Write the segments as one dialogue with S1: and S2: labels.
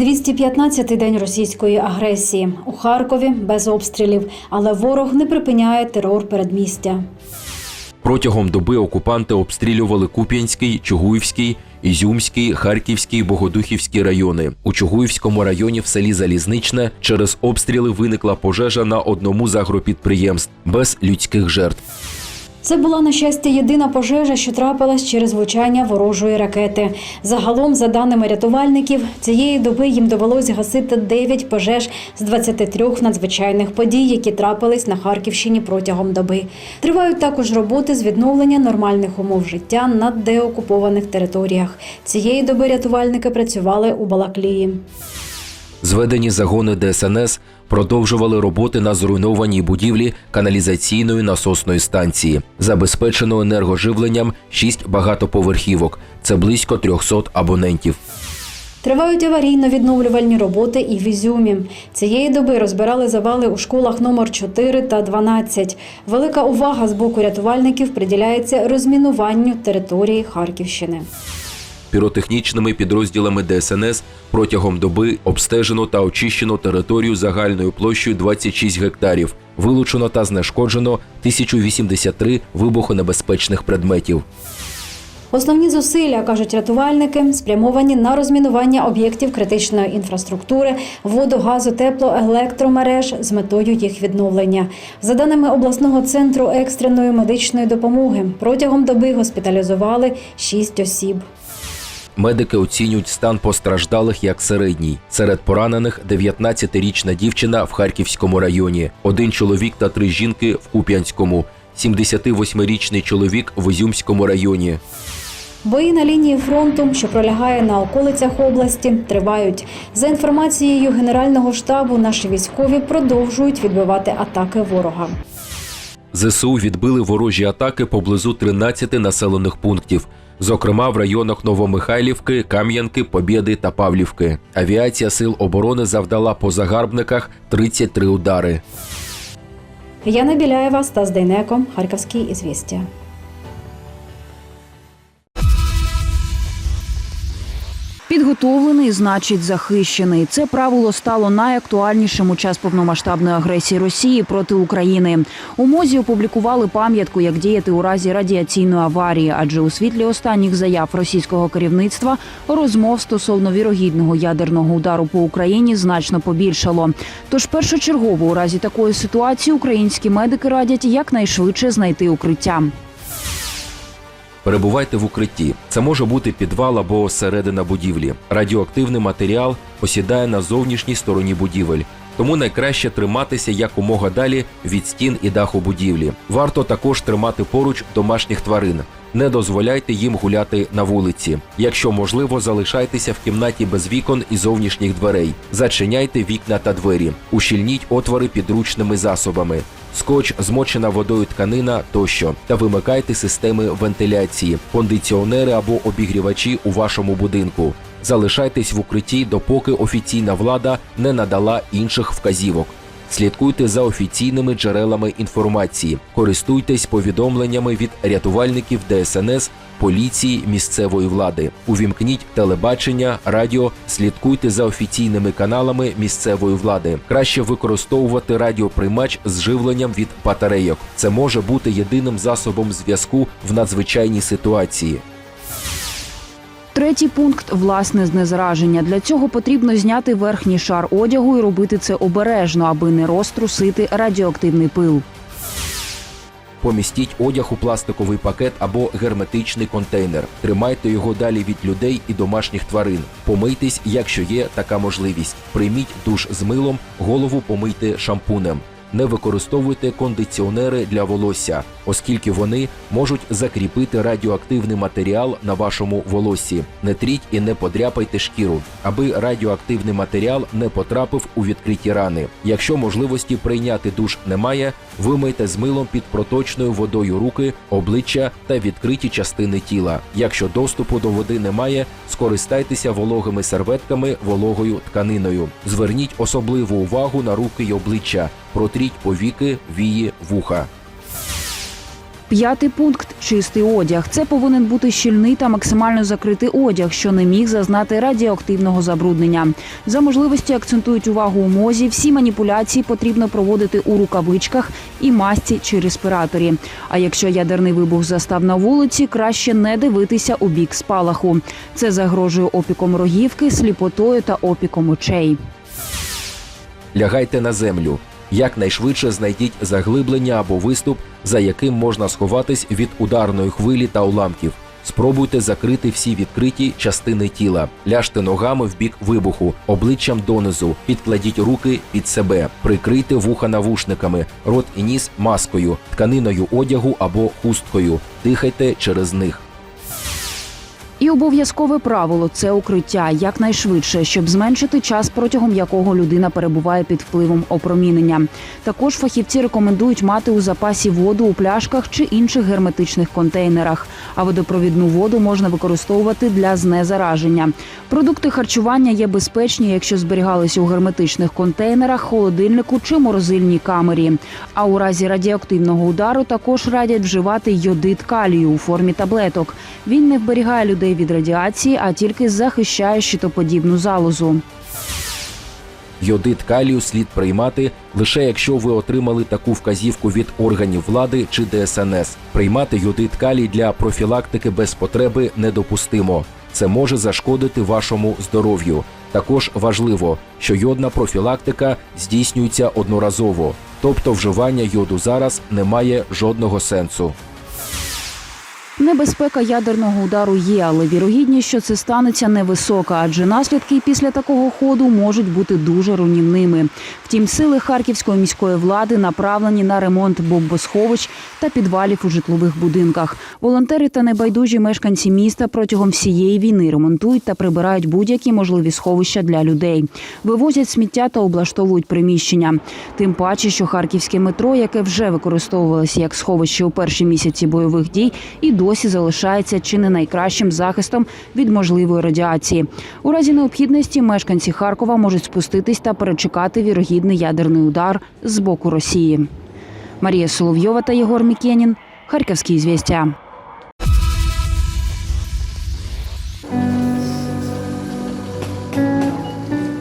S1: 215-й день російської агресії у Харкові без обстрілів, але ворог не припиняє терор передмістя.
S2: Протягом доби окупанти обстрілювали Куп'янський, Чугуївський, Ізюмський, Харківський, Богодухівський райони. У Чугуївському районі в селі Залізничне через обстріли виникла пожежа на одному з агропідприємств без людських жертв.
S1: Це була на щастя єдина пожежа, що трапилась через влучання ворожої ракети. Загалом, за даними рятувальників, цієї доби їм довелось гасити 9 пожеж з 23 надзвичайних подій, які трапились на Харківщині протягом доби. Тривають також роботи з відновлення нормальних умов життя на деокупованих територіях. Цієї доби рятувальники працювали у Балаклії.
S2: Зведені загони ДСНС продовжували роботи на зруйнованій будівлі каналізаційної насосної станції. Забезпечено енергоживленням 6 багатоповерхівок. Це близько 300 абонентів.
S1: Тривають аварійно-відновлювальні роботи і в Ізюмі. Цієї доби розбирали завали у школах номер 4 та 12. Велика увага з боку рятувальників приділяється розмінуванню території Харківщини.
S2: Піротехнічними підрозділами ДСНС протягом доби обстежено та очищено територію загальною площею 26 гектарів. Вилучено та знешкоджено 1083 вибухонебезпечних предметів.
S1: Основні зусилля, кажуть рятувальники, спрямовані на розмінування об'єктів критичної інфраструктури, воду, газу, тепло, електромереж з метою їх відновлення. За даними обласного центру екстреної медичної допомоги, протягом доби госпіталізували 6 осіб.
S2: Медики оцінюють стан постраждалих як середній. Серед поранених 19-річна дівчина в Харківському районі, один чоловік та три жінки в Куп'янському, 78-річний чоловік в Ізюмському районі.
S1: Бої на лінії фронту, що пролягає на околицях області, тривають. За інформацією Генерального штабу, наші військові продовжують відбивати атаки ворога.
S2: ЗСУ відбили ворожі атаки поблизу 13 населених пунктів, зокрема в районах Новомихайлівки, Кам'янки, Побєди та Павлівки. Авіація сил оборони завдала по загарбниках 33 удари.
S1: Яна Біляєва, Стас Дейнеко, Харківські ізвістія.
S3: Підготовлений значить захищений. Це правило стало найактуальнішим у час повномасштабної агресії Росії проти України. У мозі опублікували пам'ятку, як діяти у разі радіаційної аварії, адже у світлі останніх заяв російського керівництва розмов стосовно вірогідного ядерного удару по Україні значно побільшало. Тож першочергово у разі такої ситуації українські медики радять якнайшвидше знайти укриття.
S2: Перебувайте в укритті. Це може бути підвал або середина будівлі. Радіоактивний матеріал осідає на зовнішній стороні будівель. Тому найкраще триматися якомога далі від стін і даху будівлі. Варто також тримати поруч домашніх тварин. Не дозволяйте їм гуляти на вулиці. Якщо можливо, залишайтеся в кімнаті без вікон і зовнішніх дверей. Зачиняйте вікна та двері. Ущільніть отвори підручними засобами. Скотч, змочена водою тканина тощо, та вимикайте системи вентиляції, кондиціонери або обігрівачі у вашому будинку. Залишайтесь в укритті, допоки офіційна влада не надала інших вказівок. Слідкуйте за офіційними джерелами інформації, користуйтесь повідомленнями від рятувальників ДСНС, поліції, місцевої влади. Увімкніть телебачення, радіо, слідкуйте за офіційними каналами місцевої влади. Краще використовувати радіоприймач з живленням від батарейок. Це може бути єдиним засобом зв'язку в надзвичайній ситуації.
S3: Третій пункт власне знезараження. Для цього потрібно зняти верхній шар одягу і робити це обережно, аби не розтрусити радіоактивний пил.
S2: Помістіть одяг у пластиковий пакет або герметичний контейнер. Тримайте його далі від людей і домашніх тварин. Помийтесь, якщо є така можливість. Прийміть душ з милом, голову помийте шампунем. Не використовуйте кондиціонери для волосся, оскільки вони можуть закріпити радіоактивний матеріал на вашому волоссі. Не тріть і не подряпайте шкіру, аби радіоактивний матеріал не потрапив у відкриті рани. Якщо можливості прийняти душ немає, вимийте з милом під проточною водою руки, обличчя та відкриті частини тіла. Якщо доступу до води немає, скористайтеся вологими серветками, вологою тканиною. Зверніть особливу увагу на руки й обличчя. Протріть повіки, вії, вуха.
S3: П'ятий пункт чистий одяг. Це повинен бути щільний та максимально закритий одяг, що не міг зазнати радіоактивного забруднення. За можливості акцентують увагу у мозі. Всі маніпуляції потрібно проводити у рукавичках і масці чи респіраторі. А якщо ядерний вибух застав на вулиці, краще не дивитися у бік спалаху. Це загрожує опіком рогівки, сліпотою та опіком очей.
S2: Лягайте на землю. Якнайшвидше знайдіть заглиблення або виступ, за яким можна сховатись від ударної хвилі та уламків. Спробуйте закрити всі відкриті частини тіла, ляжте ногами в бік вибуху, обличчям донизу, підкладіть руки під себе, прикрийте вуха навушниками, рот і ніс маскою, тканиною одягу або хусткою. Дихайте через них.
S3: Обов'язкове правило це укриття якнайшвидше, щоб зменшити час, протягом якого людина перебуває під впливом опромінення. Також фахівці рекомендують мати у запасі воду у пляшках чи інших герметичних контейнерах. А водопровідну воду можна використовувати для знезараження. Продукти харчування є безпечні, якщо зберігалися у герметичних контейнерах, холодильнику чи морозильній камері. А у разі радіоактивного удару також радять вживати йодит калію у формі таблеток. Він не вберігає людей від радіації, а тільки захищає щитоподібну залозу.
S2: Йодит калію слід приймати лише якщо ви отримали таку вказівку від органів влади чи ДСНС. Приймати йодит калій для профілактики без потреби недопустимо. Це може зашкодити вашому здоров'ю. Також важливо, що йодна профілактика здійснюється одноразово, тобто вживання йоду зараз не має жодного сенсу.
S3: Небезпека ядерного удару є, але вірогідність, що це станеться, невисока, адже наслідки після такого ходу можуть бути дуже руйнівними. Втім, сили харківської міської влади направлені на ремонт бомбосховищ та підвалів у житлових будинках. Волонтери та небайдужі мешканці міста протягом всієї війни ремонтують та прибирають будь-які можливі сховища для людей. Вивозять сміття та облаштовують приміщення. Тим паче, що харківське метро, яке вже використовувалося як сховище у перші місяці бойових дій, і досі залишається чи не найкращим захистом від можливої радіації. У разі необхідності мешканці Харкова можуть спуститись та перечекати вірогідний ядерний удар з боку Росії. Марія Соловйова та Єгор Мікенін. Харківські звістя.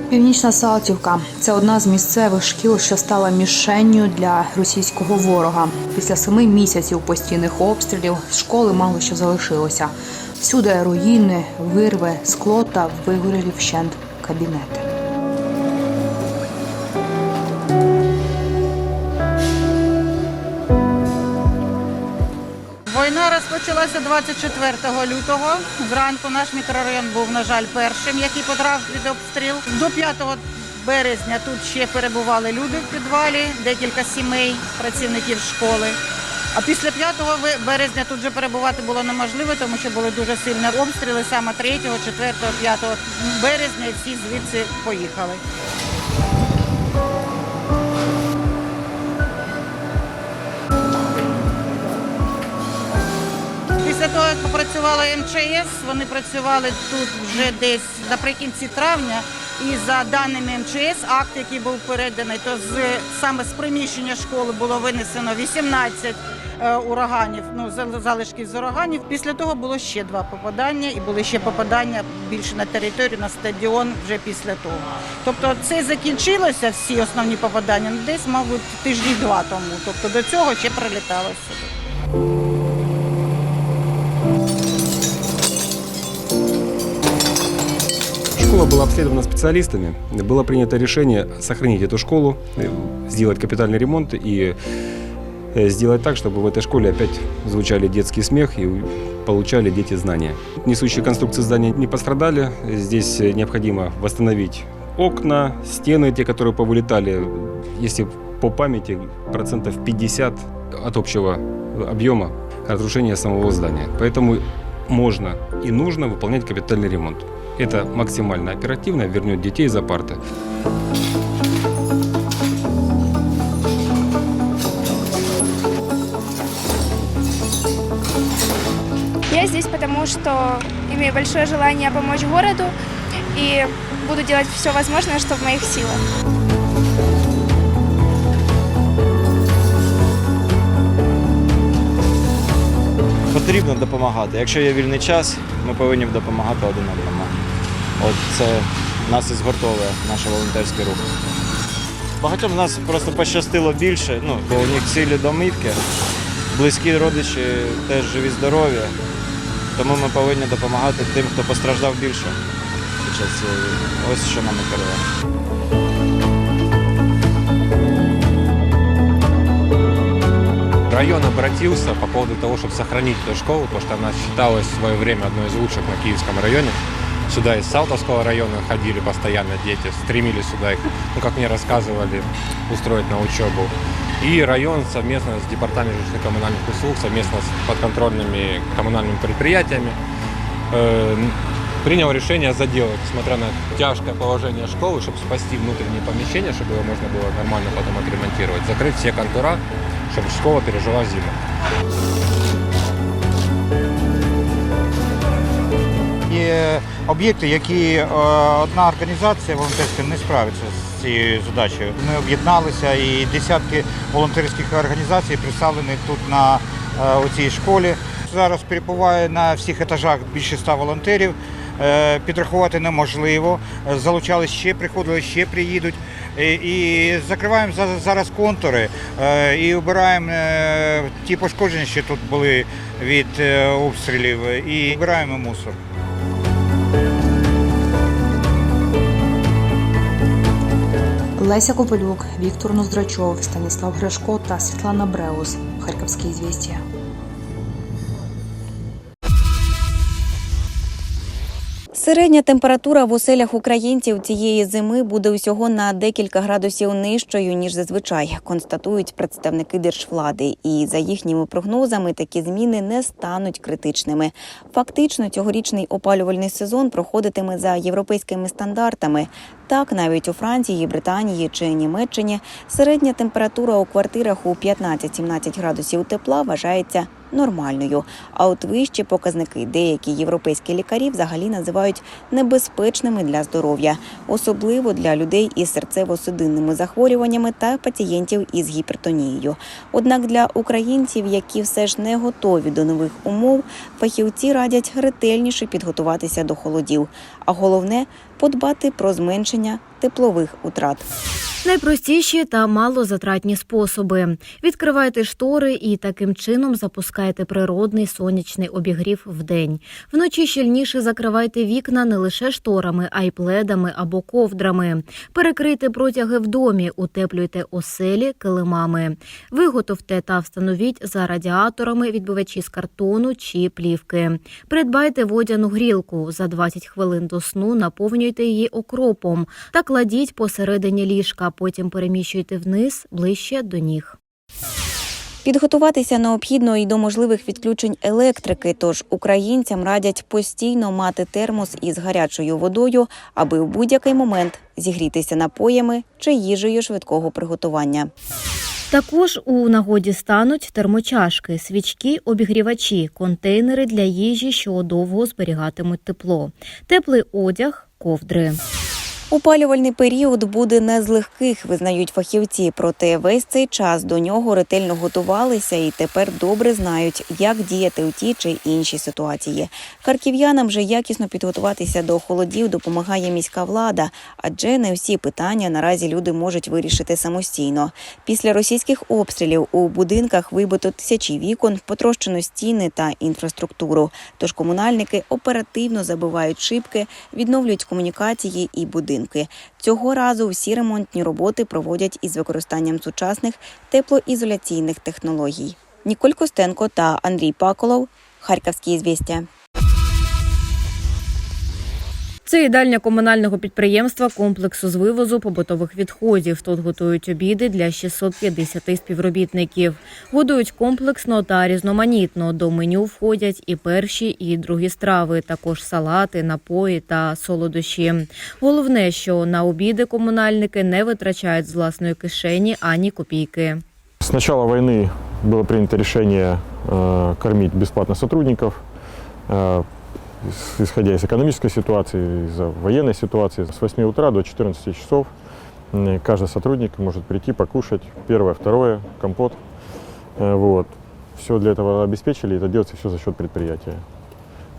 S4: Північна Салтівка це одна з місцевих шкіл, що стала мішенню для російського ворога. Після семи місяців постійних обстрілів школи мало що залишилося. Всюди руїни, вирви, скло та вигорілі вщент кабінети.
S5: Війна розпочалася 24 лютого. Зранку наш мікрорайон був, на жаль, першим, який потрапив під обстріл. До 5 березня тут ще перебували люди в підвалі, декілька сімей, працівників школи. А після 5 березня тут вже перебувати було неможливо, тому що були дуже сильні обстріли саме 3, 4, 5 березня всі звідси поїхали. Того, як попрацювала МЧС, вони працювали тут вже десь наприкінці травня. І за даними МЧС, акт, який був переданий, то з саме з приміщення школи було винесено 18 е, ураганів, ну зал- залишків з ураганів. Після того було ще два попадання, і були ще попадання більше на територію, на стадіон вже після того. Тобто це закінчилося всі основні попадання ну, десь, мабуть, тижні два тому. Тобто до цього ще прилітало сюди.
S6: Школа была обследована специалистами. Было принято решение сохранить эту школу, э, сделать капитальный ремонт и э, сделать так, чтобы в этой школе опять звучали детский смех и получали дети знания. Несущие конструкции здания не пострадали. Здесь э, необходимо восстановить окна, стены, те, которые повылетали. Если по памяти, процентов 50 от общего объема разрушения самого здания. Поэтому можно и нужно выполнять капитальный ремонт. Это максимально оперативно вернет детей за парты.
S7: Я здесь потому, что имею большое желание помочь городу и буду делать все возможное, что в моих силах.
S8: Потрібно допомагати. Якщо є вільний час, ми повинні допомагати один одному. От це нас і згуртовує наш волонтерський рух. Багатьом з нас просто пощастило більше, ну, бо у них цілі домівки, близькі родичі теж живі здорові. Тому ми повинні допомагати тим, хто постраждав більше. Ось що нам керує.
S9: Район обратился по поводу того, чтобы сохранить эту школу, потому что она считалась в свое время одной из лучших на Киевском районе. Сюда из Салтовского района ходили постоянно дети, стремились сюда их, ну, как мне рассказывали, устроить на учебу. И район совместно с Департаментом жилищно-коммунальных услуг, совместно с подконтрольными коммунальными предприятиями э, принял решение заделать, несмотря на тяжкое положение школы, чтобы спасти внутренние помещения, чтобы его можно было нормально потом отремонтировать, закрыть все контура, чтобы школа пережила зиму.
S10: Є об'єкти, які е, одна організація волонтерська не справиться з цією задачею. Ми об'єдналися і десятки волонтерських організацій представлені тут на е, у цій школі. Зараз перебуває на всіх етажах більше ста волонтерів. Е, Підрахувати неможливо. Е, Залучали ще, приходили, ще приїдуть. Е, І закриваємо зараз контури і обираємо ті пошкодження, що тут були від обстрілів, і обираємо мусор.
S4: Леся Копилюк, Віктор Ноздрачов, Станіслав Гришко та Світлана Бреус. Харківські звістя.
S11: Середня температура в оселях українців цієї зими буде усього на декілька градусів нижчою ніж зазвичай, констатують представники держвлади. І за їхніми прогнозами такі зміни не стануть критичними. Фактично, цьогорічний опалювальний сезон проходитиме за європейськими стандартами. Так, навіть у Франції, Британії чи Німеччині середня температура у квартирах у 15-17 градусів тепла вважається нормальною. А от вищі показники деякі європейські лікарі взагалі називають небезпечними для здоров'я, особливо для людей із серцево-судинними захворюваннями та пацієнтів із гіпертонією. Однак для українців, які все ж не готові до нових умов, фахівці радять ретельніше підготуватися до холодів. А головне подбати про зменшення теплових утрат.
S12: Найпростіші та малозатратні способи. Відкривайте штори і таким чином запускайте природний сонячний обігрів вдень. Вночі щільніше закривайте вікна не лише шторами, а й пледами або ковдрами. Перекрийте протяги в домі, утеплюйте оселі килимами. Виготовте та встановіть за радіаторами відбивачі з картону чи плівки. Придбайте водяну грілку. За 20 хвилин до сну наповнюйте її окропом та кладіть посередині ліжка. Потім переміщуйте вниз ближче до ніг.
S11: Підготуватися необхідно і до можливих відключень електрики, тож українцям радять постійно мати термос із гарячою водою, аби в будь-який момент зігрітися напоями чи їжею швидкого приготування.
S12: Також у нагоді стануть термочашки, свічки, обігрівачі, контейнери для їжі, що довго зберігатимуть тепло, теплий одяг, ковдри.
S11: Опалювальний період буде не з легких, визнають фахівці. Проте весь цей час до нього ретельно готувалися і тепер добре знають, як діяти у тій чи іншій ситуації. Харків'янам же якісно підготуватися до холодів допомагає міська влада, адже не всі питання наразі люди можуть вирішити самостійно. Після російських обстрілів у будинках вибито тисячі вікон, потрощено стіни та інфраструктуру. Тож комунальники оперативно забивають шибки, відновлюють комунікації і будинки. Цього разу всі ремонтні роботи проводять із використанням сучасних теплоізоляційних технологій. Ніколь Костенко та Андрій Паколов. Харківські звістя.
S12: Це їдальня комунального підприємства комплексу з вивозу побутових відходів. Тут готують обіди для 650 співробітників. Годують комплексно та різноманітно. До меню входять і перші, і другі страви, також салати, напої та солодощі. Головне, що на обіди комунальники не витрачають з власної кишені ані копійки.
S13: С начала войны было принято решение э, кормить бесплатно сотрудников, э, с- исходя из экономической ситуации, из военной ситуации. С 8 утра до 14 часов каждый сотрудник может прийти покушать первое, второе, компот. Э, вот. все для этого обеспечили, это делается все за счет предприятия.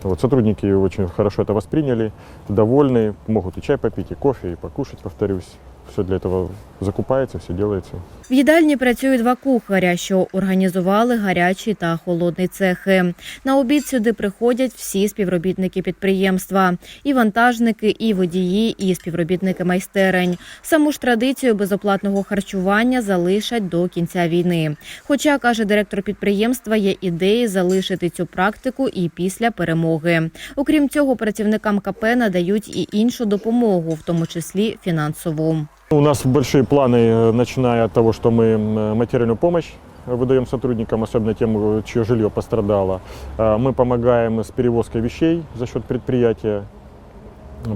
S13: Вот, сотрудники очень хорошо это восприняли, довольны, могут и чай попить, и кофе, и покушать, повторюсь. Все для этого закупается, все делается.
S12: В їдальні працюють два кухаря, що організували гарячий та холодний цехи. На обід сюди приходять всі співробітники підприємства: і вантажники, і водії, і співробітники майстерень. Саму ж традицію безоплатного харчування залишать до кінця війни. Хоча каже директор підприємства, є ідеї залишити цю практику і після перемоги. Окрім цього, працівникам КП надають і іншу допомогу, в тому числі фінансову.
S13: У нас большие планы, э, начиная от того, что мы материальную помощь выдаем сотрудникам, особенно тем, э, чье жилье пострадало. А, Мы помогаем с перевозкой вещей за счет предприятия,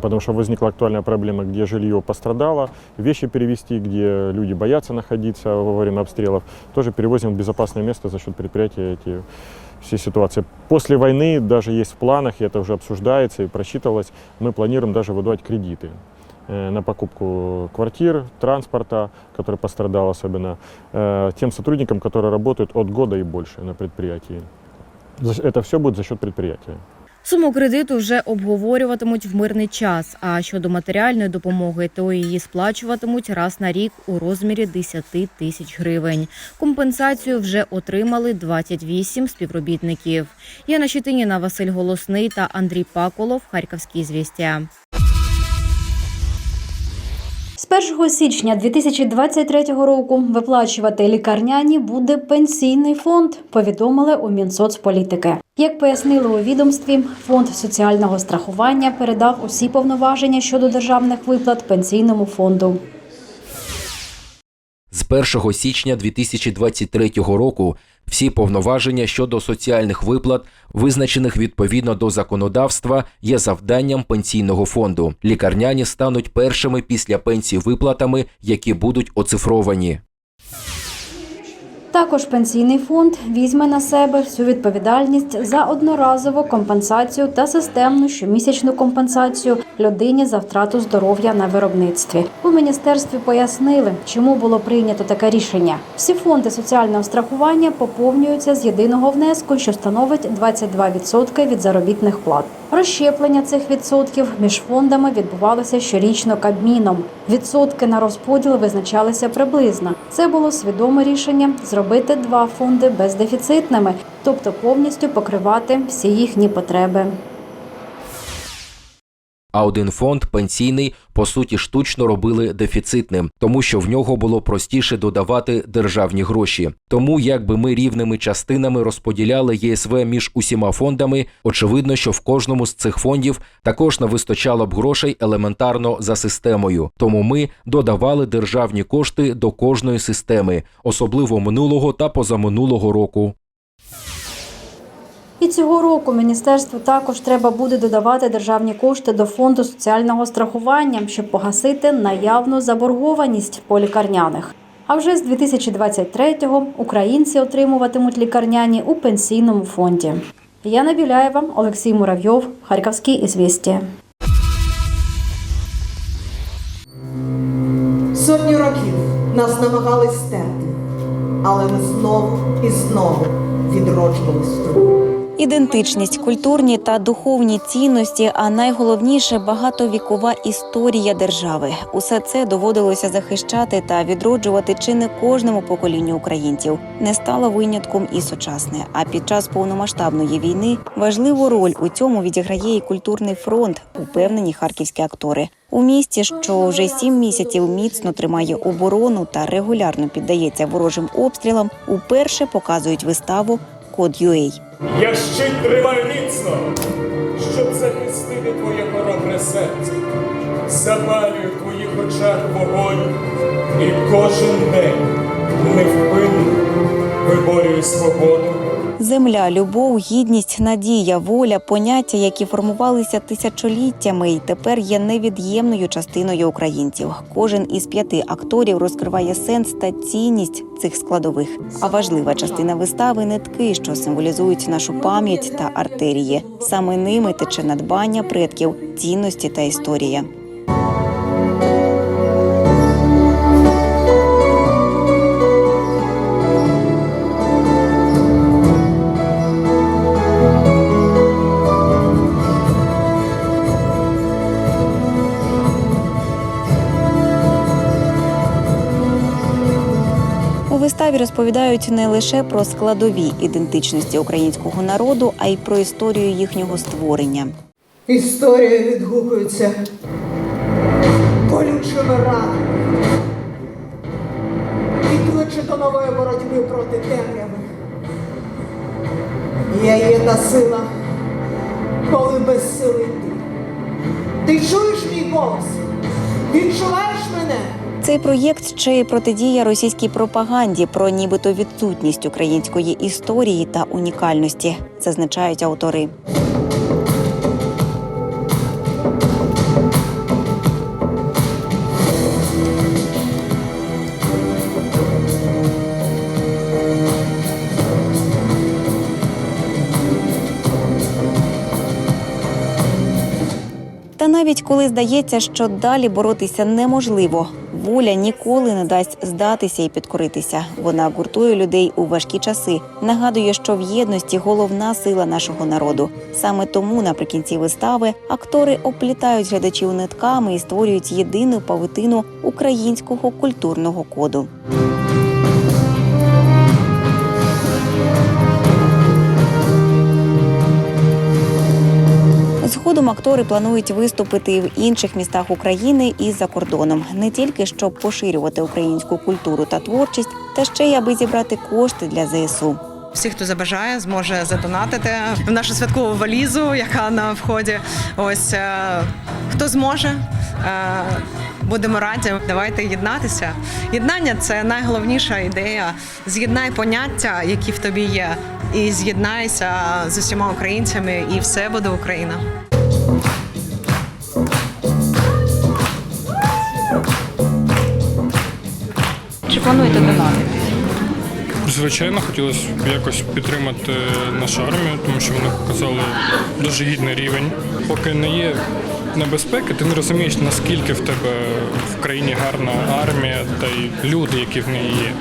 S13: потому что возникла актуальная проблема, где жилье пострадало, вещи перевести, где люди боятся находиться во время обстрелов, тоже перевозим в безопасное место за счет предприятия эти все ситуации. После войны даже есть в планах, и это уже обсуждается и просчитывалось, мы планируем даже выдавать кредиты на покупку квартир, транспорта, который пострадал особенно, э, тем сотрудникам, которые работают от года и больше на предприятии. За- Это все будет за счет предприятия.
S12: Суму кредиту вже обговорюватимуть в мирний час. А щодо матеріальної допомоги, то її сплачуватимуть раз на рік у розмірі 10 тисяч гривень. Компенсацію вже отримали 28 співробітників. Яна Щетиніна, Василь Голосний та Андрій Паколов. Харківські звістя.
S1: З 1 січня 2023 року виплачувати лікарняні буде пенсійний фонд, повідомили у Мінсоцполітики. Як пояснили у відомстві, фонд соціального страхування передав усі повноваження щодо державних виплат пенсійному фонду.
S2: З 1 січня 2023 року всі повноваження щодо соціальних виплат, визначених відповідно до законодавства, є завданням пенсійного фонду. Лікарняні стануть першими після пенсії виплатами, які будуть оцифровані.
S1: Також пенсійний фонд візьме на себе всю відповідальність за одноразову компенсацію та системну щомісячну компенсацію людині за втрату здоров'я на виробництві. У міністерстві пояснили, чому було прийнято таке рішення. Всі фонди соціального страхування поповнюються з єдиного внеску, що становить 22% від заробітних плат. Розщеплення цих відсотків між фондами відбувалося щорічно Кабміном. Відсотки на розподіл визначалися приблизно. Це було свідоме рішення зробити два фонди бездефіцитними, тобто повністю покривати всі їхні потреби.
S2: А один фонд пенсійний по суті штучно робили дефіцитним, тому що в нього було простіше додавати державні гроші. Тому, якби ми рівними частинами розподіляли ЄСВ між усіма фондами, очевидно, що в кожному з цих фондів також не вистачало б грошей елементарно за системою. Тому ми додавали державні кошти до кожної системи, особливо минулого та позаминулого року.
S1: І цього року міністерству також треба буде додавати державні кошти до фонду соціального страхування, щоб погасити наявну заборгованість по лікарняних. А вже з 2023-го українці отримуватимуть лікарняні у пенсійному фонді. Яна Біляєва, Олексій Муравйов, Харківські ізвісті.
S14: Сотні років нас намагались стерти, але ми знову і знову відроджувались в.
S11: Ідентичність, культурні та духовні цінності, а найголовніше багатовікова історія держави. Усе це доводилося захищати та відроджувати чи не кожному поколінню українців. Не стало винятком і сучасне. А під час повномасштабної війни важливу роль у цьому відіграє і культурний фронт, упевнені харківські актори. У місті, що вже сім місяців міцно тримає оборону та регулярно піддається ворожим обстрілам, уперше показують виставу Код UA.
S15: Я щит тримаю міцно, щоб захистити твоє хоробре серце. Запалюю в твоїх очах вогонь, і кожен день невпинно виборюю свободу.
S11: Земля, любов, гідність, надія, воля, поняття, які формувалися тисячоліттями, і тепер є невід'ємною частиною українців. Кожен із п'яти акторів розкриває сенс та цінність цих складових. А важлива частина вистави нитки, що символізують нашу пам'ять та артерії. Саме ними тече надбання предків, цінності та історія. Виставі розповідають не лише про складові ідентичності українського народу, а й про історію їхнього створення.
S14: Історія відгукується болючими ранами. І кличе до нової боротьби проти темряви. Я є та сила, коли безсилий ти. Ти чуєш мій голос? Відчуваєш?
S11: Цей проєкт ще й протидія російській пропаганді про нібито відсутність української історії та унікальності, зазначають автори. Та навіть коли здається, що далі боротися неможливо, воля ніколи не дасть здатися і підкоритися. Вона гуртує людей у важкі часи, нагадує, що в єдності головна сила нашого народу. Саме тому наприкінці вистави актори оплітають глядачів нитками і створюють єдину павутину українського культурного коду. Згодом актори планують виступити і в інших містах України і за кордоном, не тільки щоб поширювати українську культуру та творчість, та ще й аби зібрати кошти для ЗСУ.
S16: Всі, хто забажає, зможе задонатити в нашу святкову валізу, яка на вході. Ось е, хто зможе. е, Будемо раді, давайте єднатися. Єднання це найголовніша ідея. З'єднай поняття, які в тобі є, і з'єднайся з усіма українцями, і все буде Україна.
S11: Чи плануєте донати?
S17: Звичайно, хотілося б якось підтримати нашу армію, тому що вони показали дуже гідний рівень. Поки не є небезпеки, ти не розумієш, наскільки в тебе в країні гарна армія та й люди, які в неї є.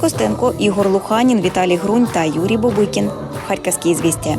S11: Костенко, Ігор Луханін, Віталій Грунь та Юрій Бобикін. Харківські звістя.